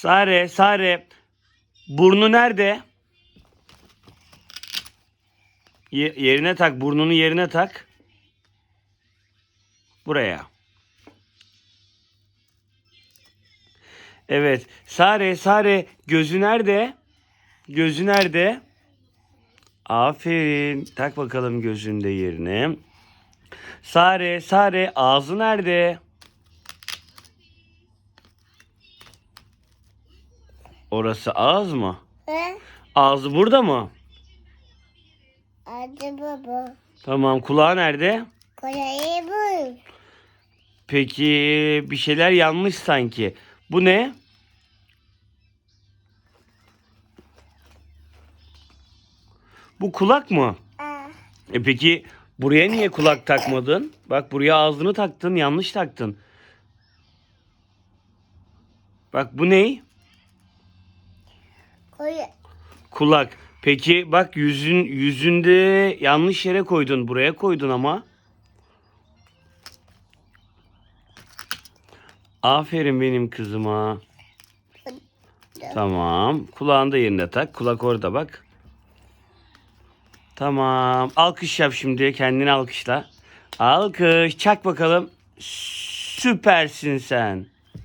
Sare, Sare. Burnu nerede? Ye- yerine tak, burnunu yerine tak. Buraya. Evet. Sare, Sare. Gözü nerede? Gözü nerede? Aferin. Tak bakalım gözünde yerine. Sare, Sare. Ağzı nerede? Orası ağız mı? Ve Ağzı burada mı? adı baba. Tamam. Kulağı nerede? Kolayı bu. Peki bir şeyler yanlış sanki. Bu ne? Bu kulak mı? E peki buraya niye kulak takmadın? Bak buraya ağzını taktın, yanlış taktın. Bak bu ne? Kola, Kulak. Peki bak yüzün yüzünde yanlış yere koydun. Buraya koydun ama. Aferin benim kızıma. Tamam. Kulağını da yerine tak. Kulak orada bak. Tamam. Alkış yap şimdi. Kendini alkışla. Alkış. Çak bakalım. Süpersin sen.